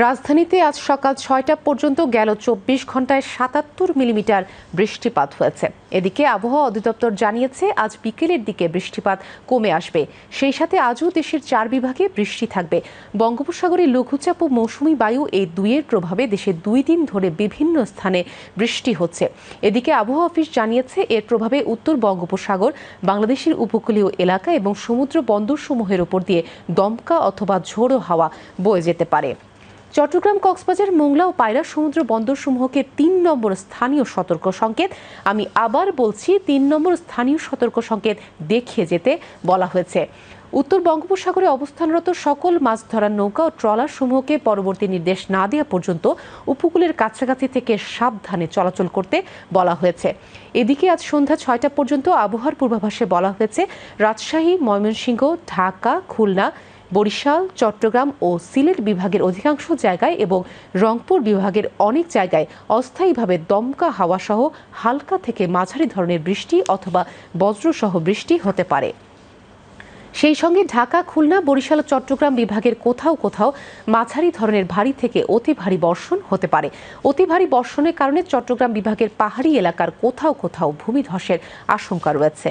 রাজধানীতে আজ সকাল ছয়টা পর্যন্ত গেল চব্বিশ ঘন্টায় সাতাত্তর মিলিমিটার বৃষ্টিপাত হয়েছে। এদিকে আবহাওয়া অধিদপ্তর জানিয়েছে, আজ বিকেলের দিকে বৃষ্টিপাত কমে আসবে। সেই সাথে আজও দেশের চার বিভাগে বৃষ্টি থাকবে। বঙ্গোপসাগরে লঘুচাপ ও মৌসুমী বায়ু এই দুইয়ের প্রভাবে দেশে দুই দিন ধরে বিভিন্ন স্থানে বৃষ্টি হচ্ছে। এদিকে আবহাওয়া অফিস জানিয়েছে, এর প্রভাবে উত্তর বঙ্গোপসাগর, বাংলাদেশের উপকূলীয় এলাকা এবং সমুদ্র বন্দরসমূহের উপর দিয়ে দমকা অথবা ঝোড়ো হাওয়া বয়ে যেতে পারে। চট্টগ্রাম, কক্সবাজার, মোংলা ও পায়রা সমুদ্র বন্দরসমূহকে তিন নম্বর স্থানীয় সতর্ক সংকেত। আমি আবার বলছি, তিন নম্বর স্থানীয় সতর্ক সংকেত দেখিয়ে যেতে বলা হয়েছে। উত্তর বঙ্গোপসাগরে অবস্থানরত সকল মাছ ধরার নৌকা ও ট্রলার সমূহকে পরবর্তী নির্দেশ না দেওয়া পর্যন্ত উপকূলের কাছাকাছি থেকে সাবধানে চলাচল করতে বলা হয়েছে। এদিকে আজ সন্ধ্যা ছয়টা পর্যন্ত আবহাওয়ার পূর্বাভাসে বলা হয়েছে, রাজশাহী, ময়মনসিংহ, ঢাকা, খুলনা বরিশাল, চট্টগ্রাম ও সিলেট বিভাগের অধিকাংশ জায়গায় এবং রংপুর বিভাগের অনেক জায়গায় অস্থায়ীভাবে দমকা হাওয়া সহ হালকা থেকে মাঝারি ধরনের বৃষ্টি অথবা বজ্রসহ বৃষ্টি হতে পারে। সেই সঙ্গে ঢাকা, খুলনা, বরিশাল চট্টগ্রাম বিভাগের কোথাও কোথাও মাঝারি ধরনের ভারী থেকে অতি ভারী বর্ষণ হতে পারে। অতি ভারী বর্ষণের কারণে চট্টগ্রাম বিভাগের পাহাড়ি এলাকার কোথাও কোথাও ভূমিধসের আশঙ্কা রয়েছে।